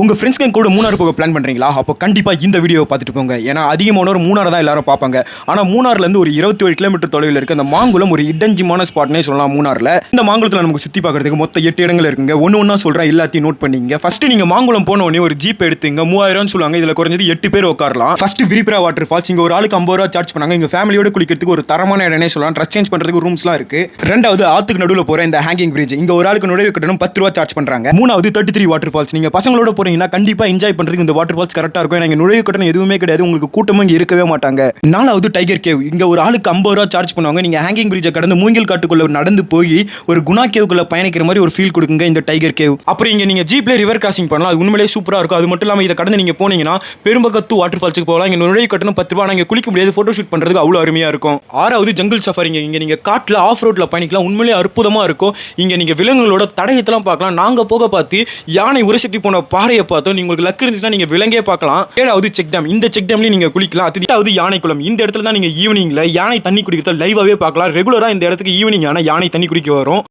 உங்கள் friends gang கூட மூணாறு போக பிளான் பண்ணுறீங்களா அப்போ கண்டிப்பாக இந்த வீடியோவை பார்த்துட்டு போங்க. ஏன்னா அதிகமானவர் மூணாறு தான் எல்லாரும் பார்ப்பாங்க. ஆனால் மூணாறுலேருந்து இருந்து ஒரு இருபத்தி ஒரு கிலோமீட்டர் தொலைவில் இருக்க அந்த மாங்குளம் ஒரு இடஞ்சிமான ஸ்பாட்னே சொல்லலாம் மூணாரில் இந்த மாங்குளத்தில் நமக்கு சுற்றி பார்க்குறதுக்கு மொத்த எட்டு இடங்கள் இருக்குங்க. ஒன்று ஒன்றா சொல்கிறேன் எல்லாத்தையும் நோட் பண்ணிங்க ஃபஸ்ட்டு நீங்கள் மாங்குளம் போன உடனே ஒரு ஜீப் எடுத்துங்க. மூவாயிரம்னு சொல்லுவாங்க. இதில் குறைஞ்சது எட்டு பேர் உட்காரலாம். ஃபஸ்ட்டு விரிப்ரா வாட்டர் ஃபால்ஸ் இங்கே ஒரு ஆளுக்கு ஐம்பது ரூபா சார்ஜ் பண்ணாங்க. இங்கே ஃபேமிலியோட குளிக்கிறதுக்கு ஒரு தரமான இடம்னே சொல்லலாம். ட்ரெஸ் சேஞ்ச் பண்ணுறதுக்கு ரூம்ஸ்லாம் இருக்குது ரெண்டாவது ஆத்துக்கு நடுவில் போகிற இந்த ஹேங்கிங் பிரிட்ஜ் இங்கே ஒரு ஆளுக்கு நுழைவு கட்டணம் பத்து ரூபா சார்ஜ் பண்ணுறாங்க மூணாவது தேர்ட்டி த்ரீ வாட்டர் ஃபால்ஸ் நீங்கள் பசங்களோட போறீங்கன்னா கண்டிப்பா என்ஜாய் பண்றதுக்கு இந்த வாட்டர் ஃபால்ஸ் கரெக்டா இருக்கும். எனக்கு நுழைவு கட்டணம் எதுவுமே கிடையாது. உங்களுக்கு கூட்டமும் இங்கே இருக்கவே மாட்டாங்க. நாலாவது டைகர் கேவ் இங்க ஒரு ஆளுக்கு ஐம்பது ரூபா சார்ஜ் பண்ணுவாங்க. நீங்க ஹேங்கிங் பிரிட்ஜை கடந்து மூங்கில் காட்டுக்குள்ள நடந்து போய் ஒரு குணா கேவுக்குள்ள பயணிக்கிற மாதிரி ஒரு ஃபீல் கொடுக்குங்க இந்த டைகர் கேவ் அப்புறம் இங்க நீங்க ஜீப்ல ரிவர் கிராசிங் பண்ணலாம். அது உண்மையிலேயே சூப்பரா இருக்கும். அது மட்டும் இல்லாம இதை கடந்து நீங்க போனீங்கன்னா பெரும்பக்கத்து வாட்டர் ஃபால்ஸுக்கு போகலாம். இங்க நுழைவு கட்டணம் பத்து ரூபா. இங்க குளிக்க முடியாது. ஃபோட்டோ ஷூட் பண்றதுக்கு அவ்வளவு அருமையா இருக்கும். ஆறாவது ஜங்கிள் சஃபாரிங்க இங்க. நீங்க காட்டுல ஆஃப் ரோட்ல பயணிக்கலாம். உண்மையிலேயே அற்புதமா இருக்கும். இங்க நீங்க விலங்குகளோட தடயத்தெல்லாம் பார்க்கலாம். நாங்க போக பார்த்து யானை உரசிட்டு போன பாறை யானையை பார்த்தோம் நீங்க உங்களுக்கு லக் இருந்துச்சுன்னா நீங்க விலங்கே பார்க்கலாம். ஏழாவது செக் டேம் இந்த செக் டேம்லயும் நீங்க குளிக்கலாம். அது யானை குளம். இந்த இடத்துல தான் நீங்க ஈவினிங்ல யானை தண்ணி குடிக்கிறத லைவாவே பார்க்கலாம். ரெகுலரா இந்த இடத்துக்கு ஈவினிங் ஆனா யானை தண்ணி குடிக்க வரும்.